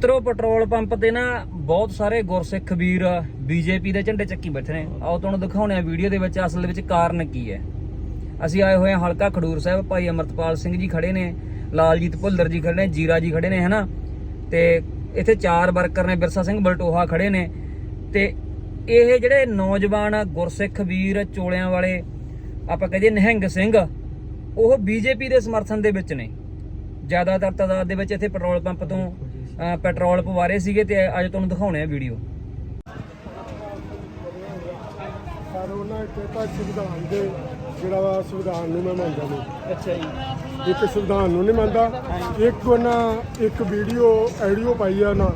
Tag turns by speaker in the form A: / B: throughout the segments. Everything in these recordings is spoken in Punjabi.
A: ਮਿੱਤਰੋ, ਪੈਟਰੋਲ ਪੰਪ ਤੇ ਨਾ ਬਹੁਤ ਸਾਰੇ ਗੁਰਸਿੱਖ ਵੀਰ ਬੀਜੇਪੀ ਦੇ ਝੰਡੇ ਚੱਕੀ ਬੈਠੇ ਨੇ। ਆਓ ਤੁਹਾਨੂੰ ਦਿਖਾਉਣੇ ਆ ਵੀਡੀਓ ਦੇ ਵਿੱਚ ਅਸਲ ਦੇ ਵਿੱਚ ਕਾਰਨ ਕੀ ਹੈ। ਅਸੀਂ ਆਏ ਹੋਏ ਹਾਂ ਹਲਕਾ ਖਡੂਰ ਸਾਹਿਬ, ਭਾਈ ਅਮਰਤਪਾਲ ਸਿੰਘ ਜੀ ਖੜੇ ਨੇ, ਲਾਲਜੀਤ ਭੁੱਲਰ ਜੀ ਖੜੇ ਨੇ, ਜੀਰਾ ਜੀ ਖੜੇ ਨੇ, ਹਨਾ? ਤੇ ਇੱਥੇ ਚਾਰ ਵਰਕਰ ਨੇ, ਬਿਰਸਾ ਸਿੰਘ ਬਲਟੋਹਾ ਖੜੇ ਨੇ। ਤੇ ਇਹ ਜਿਹੜੇ ਨੌਜਵਾਨ ਗੁਰਸਿੱਖ ਵੀਰ ਚੋਲਿਆਂ ਵਾਲੇ, ਆਪਾਂ ਕਹਦੇ ਨਿਹੰਗ ਸਿੰਘ, ਉਹ ਬੀਜੇਪੀ ਦੇ ਸਮਰਥਨ ਦੇ ਵਿੱਚ ਨੇ। ਜ਼ਿਆਦਾਤਰ ਤਾਦਾਦ ਦੇ ਵਿੱਚ ਇੱਥੇ ਪੈਟਰੋਲ ਪੰਪ ਤੋਂ ਪੈਟਰੋਲ ਪਵਾ ਰਹੇ ਸੀਗੇ ਤੇ ਅੱਜ ਤੁਹਾਨੂੰ ਦਿਖਾਉਣੇ ਆ ਵੀਡੀਓ।
B: ਉਹਨਾਂ ਤਾਂ ਸੰਵਿਧਾਨ ਦੇ ਜਿਹੜਾ ਵਾ ਸੰਵਿਧਾਨ ਨੂੰ ਮੈਂ ਮੰਨਦਾ ਨਹੀਂ।
A: ਅੱਛਾ ਜੀ।
B: ਇੱਕ ਸੰਵਿਧਾਨ ਨੂੰ ਨਹੀਂ ਮੰਨਦਾ ਇੱਕ ਉਹਨਾਂ ਇੱਕ ਵੀਡੀਓ ਆਡੀਓ ਪਾਈ ਆ ਨਾ।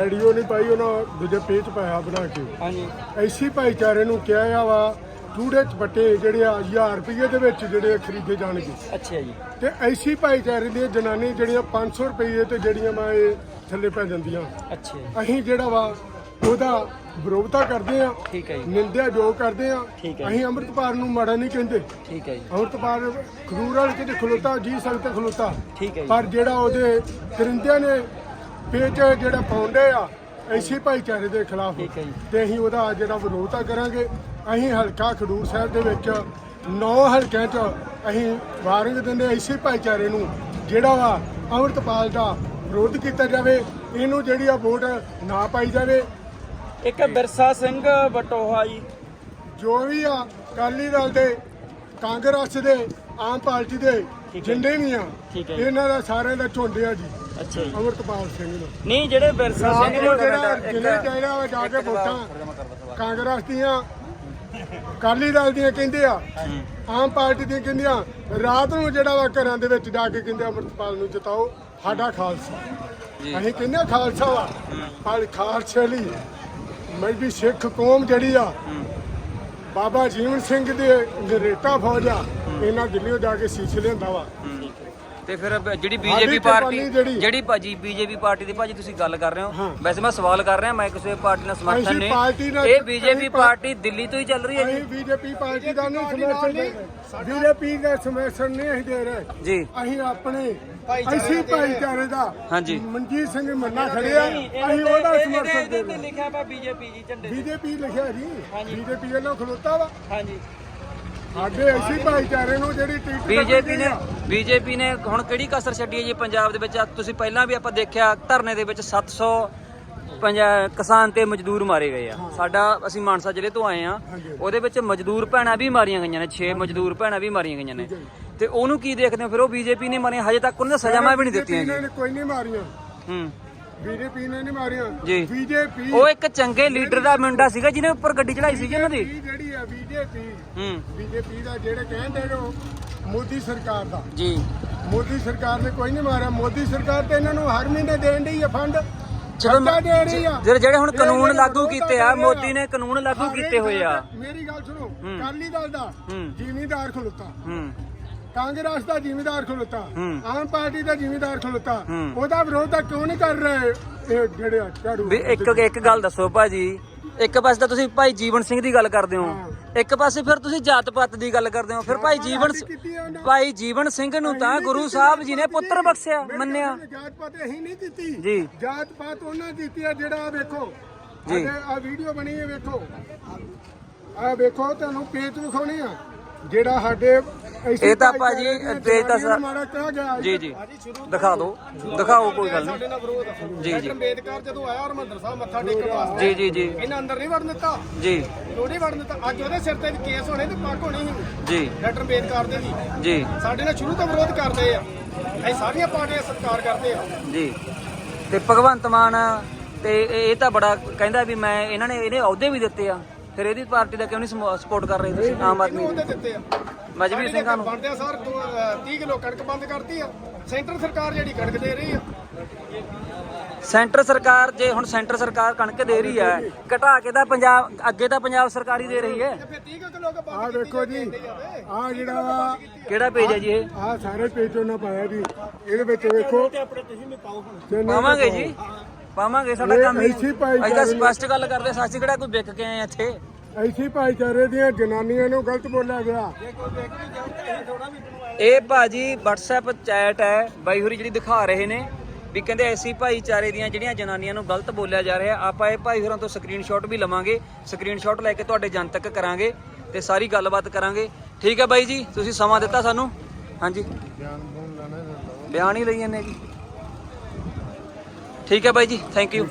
B: ਆਡੀਓ ਨਹੀਂ ਪਾਈ ਉਹਨਾਂ ਦੂਜੇ ਪੇਜ ਪਾਇਆ ਬਣਾ ਕੇ।
A: ਹਾਂਜੀ।
B: ਐਸੀ ਭਾਈਚਾਰੇ ਨੂੰ ਕਿਹਾ ਆ ਵਾ ਚੂੜੇ ਚਪੱਟੇ ਜਿਹੜੇ ਆ 1000 ਰੁਪਏ ਦੇ ਵਿੱਚ ਜਿਹੜੇ ਖਰੀਦੇ ਜਾਣਗੇ।
A: ਅੱਛਾ ਜੀ।
B: ਤੇ ਐਸੀ ਭਾਈਚਾਰੇ ਦੀਆਂ ਜਨਾਨੀ ਜਿਹੜੀਆਂ 500 ਰੁਪਏ ਤੇ ਜਿਹੜੀਆਂ ਮੈਂ ਇਹ ਥੱਲੇ ਪੈ ਜਾਂਦੀਆਂ।
A: ਅੱਛਾ ਜੀ।
B: ਅਸੀਂ ਜਿਹੜਾ ਵਾ ਉਹਦਾ ਵਿਰੋਧਤਾ ਕਰਦੇ ਆ
A: ਠੀਕ ਹੈ ਜੀ।
B: ਨਿੰਦਿਆ ਜੋ ਕਰਦੇ ਆ।
A: ਠੀਕ ਹੈ।
B: ਅਸੀਂ ਅੰਮ੍ਰਿਤਪਾਲ ਨੂੰ ਮਾੜਾ ਨਹੀਂ ਕਹਿੰਦੇ।
A: ਠੀਕ ਹੈ ਜੀ।
B: ਅੰਮ੍ਰਿਤਪਾਲ ਖਰੂਰ ਵਾਲੇ ਕਿਤੇ ਖਲੋਤਾ ਜੀ ਸੰਗਤ ਖਲੋਤਾ।
A: ਠੀਕ ਹੈ ਜੀ।
B: ਪਰ ਜਿਹੜਾ ਉਹਦੇ ਕਰਿੰਦਿਆਂ ਨੇ ਪੇਜ ਜਿਹੜਾ ਪਾਉਂਦੇ ਆ ਐਸੀ ਭਾਈਚਾਰੇ ਦੇ ਖਿਲਾਫ।
A: ਠੀਕ ਹੈ ਜੀ।
B: ਤੇ ਅਸੀਂ ਉਹਦਾ ਜਿਹੜਾ ਵਿਰੋਧਤਾ ਕਰਾਂਗੇ। ਅਸੀਂ ਹਲਕਾ ਖਡੂਰ ਸਾਹਿਬ ਦੇ ਵਿੱਚ ਨੌ ਹਲਕਿਆਂ 'ਚ ਅਸੀਂ ਵਾਰੰਗ ਦਿੰਦੇ ਐਸੀ ਭਾਈਚਾਰੇ ਨੂੰ। ਜਿਹੜਾ ਵਾ ਅੰਮ੍ਰਿਤਪਾਲ ਦਾ ਵਿਰੋਧ ਕੀਤਾ ਜਾਵੇ ਇਹਨੂੰ ਜਿਹੜੀ ਆ ਵੋਟ ਨਾ ਪਾਈ ਜਾਵੇ।
C: ਇੱਕ ਬਿਰਸਾ ਸਿੰਘ ਬਟੋਹਾ ਜੀ।
B: ਜੋ ਵੀ ਆ ਅਕਾਲੀ ਦਲ ਦੇ ਕਾਂਗਰਸ ਦੇ ਆਮ ਪਾਰਟੀ ਦੇ ਜਿੰਨੇ ਵੀ ਆ
C: ਠੀਕ ਹੈ।
B: ਇਹਨਾਂ ਦਾ ਸਾਰਿਆਂ ਦਾ ਝੁੰਡ ਆ ਜੀ।
C: ਅੱਛਾ ਜੀ।
B: ਅਮਰਤਪਾਲ ਸਿੰਘ ਨੂੰ
C: ਨਹੀਂ ਜਿਹੜੇ ਬਿਰਸਾ ਸਿੰਘ
B: ਨੂੰ ਜਿਹੜਾ ਜ਼ਿਲ੍ਹੇ ਚਾਹੀਦਾ ਵਾ ਜਾ ਕੇ ਵੋਟਾਂ ਕਾਂਗਰਸ ਦੀਆਂ ਅਕਾਲੀ ਦਲ ਦੀਆਂ ਕਹਿੰਦੇ ਆ ਆਮ ਪਾਰਟੀ ਦੀਆਂ ਕਹਿੰਦੀਆਂ ਰਾਤ ਨੂੰ ਜਿਹੜਾ ਵਾ ਘਰਾਂ ਦੇ ਵਿੱਚ ਜਾ ਕੇ ਕਹਿੰਦੇ ਅਮਰਤਪਾਲ ਨੂੰ ਜਿਤਾਓ। ਸਾਡਾ ਖਾਲਸਾ। ਅਸੀਂ ਕਹਿੰਦੇ ਖਾਲਸਾ ਵਾ ਪਰ ਖਾਲਸੇ ਲਈ ਮੈਂ ਵੀ ਸਿੱਖ ਕੌਮ ਜਿਹੜੀ ਆ ਬਾਬਾ ਜੀਵਨ ਸਿੰਘ ਦੇ ਨਰੇਟਾ ਫੌਜ ਆ ਇਹਨਾਂ ਦਿੱਲੀੋਂ ਜਾ ਕੇ ਸੀਸ ਲਿਆਂਦਾ ਵਾ।
A: ਤੇ ਫਿਰ ਬ- ਜਿਹੜੀ ਬੀਜੇਪੀ
B: ਕੁਰਬਾਨੀ
A: ਪਾਰਟੀ
B: ਜਿਹੜੀ-
A: ਜਿਹੜੀ ਭਾਜੀ ਬੀਜੇਪੀ ਪਾਰਟੀ ਦੀ ਭਾਜੀ ਤੁਸੀਂ ਗੱਲ ਕਰ ਰਹੇ ਹੋ। ਵੈਸੇ ਮੈਂ ਸਵਾਲ ਕਰ ਰਿਹਾ ਮੈਂ ਕਿਸੇ ਪਾਰਟੀ ਨਾਲ ਸਮਰਥਨ
B: ਅਸੀਂ
A: ਨਹੀਂ।
B: ਨਾਲ-
A: ਇਹ ਬੀਜੇਪੀ
B: ਅਸੀਂ ਪਾ-
A: ਪਾਰਟੀ ਦਿੱਲੀ ਤੋਂ ਹੀ ਚੱਲ ਰਹੀ ਹੈ
B: ਅਸੀਂ
A: ਜੀ
B: ਬੀਜੇਪੀ ਪਾਰਟੀ ਦਾ ਨਹੀਂ ਸਮਰਥਨ ਦੇ ਬੀਜੇਪੀ ਦਾ ਸਮਰਥਨ ਨਹੀਂ ਅਸੀਂ ਦੇ ਰਹੇ।
A: ਜੀ।
B: ਅਸੀਂ ਆਪਣੇ ਅਸੀਂ ਭਾਈਚਾਰੇ ਦਾ
A: ਹਾਂਜੀ।
B: ਮਨਜੀਤ ਸਿੰਘ ਮੰਨਾ ਖੜੇ ਆ। ਅਸੀਂ ਉਹਦਾ ਸਮਰਥਨ ਦੇ
C: ਇਹਦੇ ਤੇ ਲਿਖਿਆ ਵਾ ਬੀਜੇਪੀ ਜੀ ਝੰਡੇ।
B: ਬੀਜੇਪੀ ਲਿਖਿਆ ਜੀ। ਬੀਜੇਪੀ ਵੱਲੋਂ ਖਲੋਤਾ ਵਾ।
C: ਹਾਂਜੀ।
B: ਸਾਡੇ ਅਸੀਂ ਭਾਈਚਾਰੇ ਨੂੰ ਜਿਹੜੀ ਟਿਕਟ
A: ਬੀਜੇਪੀ ਨੇ ਬੀਜੇਪੀ ਨੇ ਹੁਣ ਕਿਹੜੀ ਕਸਰ ਛੱਡੀ ਹੈ ਜੀ ਪੰਜਾਬ ਦੇ ਵਿੱਚ? ਤੁਸੀਂ ਪਹਿਲਾਂ ਵੀ ਆਪਾਂ ਦੇਖਿਆ ਧਰਨੇ ਦੇ ਵਿੱਚ 700 ਪੰਜਾ- ਕਿਸਾਨ ਤੇ ਮਜ਼ਦੂਰ ਮਾਰੇ ਗਏ ਆ। ਸਾਡਾ ਅਸੀਂ ਮਾਨਸਾ ਜ਼ਿਲ੍ਹੇ ਤੋਂ ਆਏ ਆ। ਉਹਦੇ ਵਿੱਚ ਮਜ਼ਦੂਰ ਭੈਣਾਂ ਵੀ ਮਾਰੀਆਂ ਗਈਆਂ ਨੇ 6 ਮਜ਼ਦੂਰ ਭੈਣਾਂ ਵੀ ਮਾਰੀਆਂ ਗਈਆਂ ਨੇ। ਤੇ ਉਹਨੂੰ ਕੀ ਦੇਖਦੇ ਹੋ? ਫਿਰ ਉਹ ਬੀਜੇਪੀ ਨੇ ਮਾਰੀਆਂ ਹਜੇ ਤੱਕ ਉਹਨਾਂ ਦੀਆਂ ਸਜ਼ਾਵਾਂ ਵੀ ਨਹੀਂ ਦਿੱਤੀਆਂ ਜੀ
B: ਨੇ ਕੋਈ ਨਹੀਂ ਮਾਰੀਆਂ।
A: ਹੂੰ।
B: ਬੀਜੇਪੀ ਨੇ ਨਹੀਂ ਮਾਰੀਆਂ।
A: ਜੀ।
B: ਬੀਜੇਪੀ
A: ਉਹ ਇੱਕ ਚੰਗੇ ਲੀਡਰ ਦਾ ਮੁੰਡਾ ਸੀਗਾ ਜਿਹਨੇ ਉੱਪਰ ਗੱਡੀ ਚੜਾਈ ਸੀਗੀ ਉਹਨਾਂ ਦੀ।
B: ਆ ਬੀਜੇਪੀ
A: ਹੂੰ।
B: ਬੀਜੇਪੀ ਦਾ ਜਿਹੜੇ ਕਹਿੰਦੇ ਨੇ ਮੋਦੀ ਸਰਕਾਰ ਦਾ।
A: ਜੀ।
B: ਮੋਦੀ ਸਰਕਾਰ ਨੇ ਕੋਈ ਨਹੀਂ ਮਾਰਿਆ। ਮੋਦੀ ਸਰਕਾਰ ਤੇ ਇਹਨਾਂ ਨੂੰ ਹਰ ਮਹੀਨੇ ਦੇਣ ਡਈ ਆ ਫੰਡ।
A: ਚਲੋ
B: ਖਰਚਾ ਦੇ ਰਹੀ ਆ।
A: ਜਿਹੜੇ ਜਿਹੜੇ ਹੁਣ ਕਾਨੂੰਨ ਲਾਗੂ ਕੀਤੇ ਆ ਮੋਦੀ ਨੇ ਕਾਨੂੰਨ ਲਾਗੂ ਕੀਤੇ ਹੋਏ ਆ।
B: ਮੇਰੀ ਗੱਲ ਸੁਣੋ। ਕਾਲੀ ਦਲ ਦਾ। ਜ਼ਿਮੀਦਾਰ ਖਲੋਤਾ।
A: ਹੂੰ।
B: ਕਾਂਗਰਸ ਦਾ ਜ਼ਿਮੀਦਾਰ ਖਲੋਤਾ। ਆਮ ਪਾਰਟੀ ਦਾ ਜ਼ਿਮੀਦਾਰ ਖਲੋਤਾ। ਉਹਦਾ ਵਿਰੋਧ ਤਾਂ ਕਿਉਂ ਨਹੀਂ ਕਰ ਰਹੇ ਇਹ ਜਿਹੜੇ ਆ ਝਾੜੂ
A: ਵੀ ਇੱਕ ਇੱਕ ਗੱਲ ਦੱਸੋ ਭਾਜੀ। ਇੱਕ ਪਾਸੇ ਤਾਂ ਤੁਸੀਂ ਭਾਈ ਜੀਵਨ ਸਿੰਘ ਦੀ ਗੱਲ ਕਰਦੇ ਹੋ। ਇੱਕ ਪਾਸੇ ਫਿਰ ਤੁਸੀਂ ਜਾਤ ਪਾਤ ਦੀ ਗੱਲ ਕਰਦੇ ਹੋ। ਫਿਰ ਭਾਈ ਜੀਵਨ
B: ਆ।
A: ਭਾਈ ਜੀਵਨ ਸਿੰਘ ਨੂੰ ਤਾਂ ਗੁਰੂ ਸਾਹਿਬ ਜੀ ਨੇ ਪੁੱਤਰ ਬਖਸ਼ਿਆ ਮੰਨਿਆ।
B: ਜਾਤ ਪਾਤ ਅਸੀਂ ਨਹੀਂ ਕੀਤੀ।
A: ਜੀ।
B: ਜਾਤ ਪਾਤ ਉਹਨਾਂ ਕੀਤੀ ਆ ਜਿਹੜਾ ਆਹ ਵੇਖੋ।
A: ਜੀ।
B: ਆ ਵੀਡੀਓ ਬਣੀ ਹੈ ਵੇਖੋ। ਆ ਵੇਖੋ ਤੁਹਾਨੂੰ ਪੇਜ ਵਿਖਾਉਣੇ ਆ। ਜਿਹੜਾ ਸਾਡੇ
A: ਇਹ ਤਾਂ ਭਾਜੀ ਪੇਜ ਤਾਂ
B: ਗਿਆ
A: ਜੀ ਜੀ। ਦਿਖਾ ਦਿਓ। ਦਿਖਾਓ ਕੋਈ ਗੱਲ ਨਹੀਂ। ਜੀ ਜੀ।
D: ਅੰਬੇਦਕਰ ਜਦੋਂ ਆਇਆ ਹਰਮੰਦਰ ਸਾਹਿਬ ਮੱਥਾ ਟੇਕਣ ਵਾਸਤੇ
A: ਜੀ ਜੀ ਜੀ।
D: ਇਹਨਾਂ ਅੰਦਰ ਨਹੀਂ ਵੜਨ ਦਿੱਤਾ।
A: ਜੀ।
D: ਨਹੀਂ ਵੜਨ ਦਿੱਤਾ। ਅੱਜ ਉਹਦੇ ਸਿਰ ਤੇ ਵੀ ਕੇਸ ਹੋਣੇ ਤੇ ਪੱਗ ਹੋਣੀ ਸੀ।
A: ਜੀ।
D: ਡਾਕਟਰ ਅੰਬੇਦਕਰ ਦੇ ਵੀ।
A: ਜੀ।
D: ਸਾਡੇ ਨਾਲ ਸ਼ੁਰੂ ਤੋਂ ਵਿਰੋਧ ਕਰਦੇ ਆ। ਅਸੀਂ ਸਾਰੀਆਂ ਪਾਰਟੀਆਂ ਸਤਿਕਾਰ ਕਰਦੇ ਆ।
A: ਜੀ। ਤੇ ਭਗਵੰਤ ਮਾਨ ਤੇ ਇਹ ਇਹ ਤਾਂ ਬੜਾ ਕਹਿੰਦਾ ਵੀ ਮੈਂ ਇਹਨਾਂ ਨੇ ਇਹਨੇ ਅਹੁਦੇ ਵੀ ਦਿੱਤੇ ਆ। ਫਿਰ ਇਹਦੀ ਪਾਰਟੀ ਦਾ ਕਿਉਂ ਨਹੀਂ ਸਪੋਰਟ ਕਰ ਰਹੇ ਤੁਸੀਂ? ਆਮ ਆਦਮੀ ਦੀ?
D: ਦਿੱਤੇ ਆ।
A: ਮਜਬੀ ਸਿੰਘਾਂ ਨੂੰ
D: ਬਣਦੇ ਆ ਸਰ 30 ਕਿਲੋ ਕਣਕ ਬੰਦ ਕਰਤੀ ਆ। ਸੈਂਟਰ ਸਰਕਾਰ ਜਿਹੜੀ ਕਣਕ ਦੇ ਰਹੀ ਆ।
A: ਸੈਂਟਰ ਸਰਕਾਰ ਜੇ ਹੁਣ ਸੈਂਟਰ ਸਰਕਾਰ ਕਣਕ ਦੇ ਰਹੀ ਹੈ ਘਟਾ ਕੇ ਤਾਂ ਪੰਜਾਬ ਅੱਗੇ ਤਾਂ ਪੰਜਾਬ ਸਰਕਾਰ ਹੀ ਦੇ ਰਹੀ ਹੈ।
D: ਤੇ ਫਿਰ 30 ਕਿਲੋ ਕ
B: ਆ ਵੇਖੋ ਜੀ ਆ ਜਿਹੜਾ
A: ਕਿਹੜਾ ਪੇਜ ਹੈ ਜੀ ਇਹ?
B: ਆ ਸਾਰੇ ਪੇਜ ਉਹਨਾਂ ਪਾਇਆ ਜੀ। ਇਹਦੇ ਵਿੱਚ ਵੇਖੋ। ਤੇ
A: ਪਾਵਾਂਗੇ ਜੀ। ਪਾਵਾਂਗੇ ਸਾਡਾ ਕੰਮ ਹੀ ਅਸੀਂ ਤਾਂ
B: ਨੂੰ-
A: ਸਪਸ਼ਟ ਗੱਲ ਕਰਦੇ ਸਾਂ ਅਸੀਂ ਕਿਹੜਾ ਕੋਈ ਵਿਕ ਕੇ ਆਏ ਆ ਇੱਥੇ?
B: ਐਸੀ ਭਾਈਚਾਰੇ ਦੀਆਂ ਜਨਾਨੀਆਂ ਨੂੰ ਗਲਤ ਬੋਲਿਆ ਗਿਆ।
A: ਇਹ ਭਾਜੀ WhatsApp ਚੈਟ ਹੈ ਬਾਈ ਹੋਰੀ ਜਿਹੜੀ ਦਿਖਾ ਰਹੇ ਨੇ ਵੀ ਕਹਿੰਦੇ ਐਸੀ ਭਾਈਚਾਰੇ ਦੀਆਂ ਜਿਹੜੀਆਂ ਜਨਾਨੀਆਂ ਨੂੰ ਗਲਤ ਬੋਲਿਆ ਜਾ ਰਿਹਾ ਆਪਾਂ ਇਹ ਭਾਈ ਹੋਰਾਂ ਤੋਂ ਸਕਰੀਨਸ਼ਾਟ ਵੀ ਲਵਾਂਗੇ ਸਕਰੀਨਸ਼ਾਟ ਲੈ ਕੇ ਤੁਹਾਡੇ ਜਨ ਤੱਕ ਕਰਾਂਗੇ ਤੇ ਸਾਰੀ ਗੱਲਬਾਤ ਕਰਾਂਗੇ। ਠੀਕ ਹੈ ਬਾਈ ਜੀ ਤੁਸੀਂ ਸਮਾਂ ਦਿੱਤਾ ਸਾਨੂੰ? ਹਾਂਜੀ। ਬਿਆਨ ਹੀ ਲਈ ਜਾਂਦੇ ਜੀ। ਠੀਕ ਹੈ ਬਾਈ ਜੀ ਥੈਂਕ ਯੂ